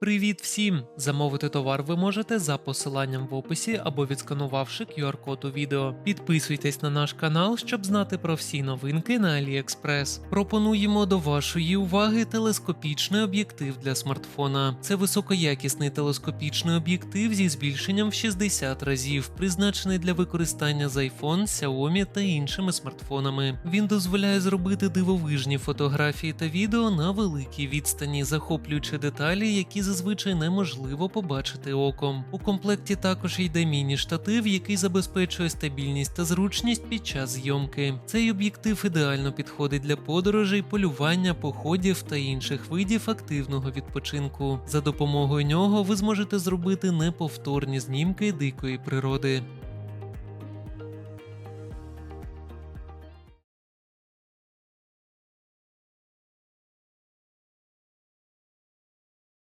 Привіт всім! Замовити товар ви можете за посиланням в описі або відсканувавши QR-код у відео. Підписуйтесь на наш канал, щоб знати про всі новинки на AliExpress. Пропонуємо до вашої уваги телескопічний об'єктив для смартфона. Це високоякісний телескопічний об'єктив зі збільшенням в 60 разів, призначений для використання з iPhone, Xiaomi та іншими смартфонами. Він дозволяє зробити дивовижні фотографії та відео на великій відстані, захоплюючи деталі, які зазвичай неможливо побачити оком. У комплекті також йде міні-штатив, який забезпечує стабільність та зручність під час зйомки. Цей об'єктив ідеально підходить для подорожей, полювання, походів та інших видів активного відпочинку. За допомогою нього ви зможете зробити неповторні знімки дикої природи.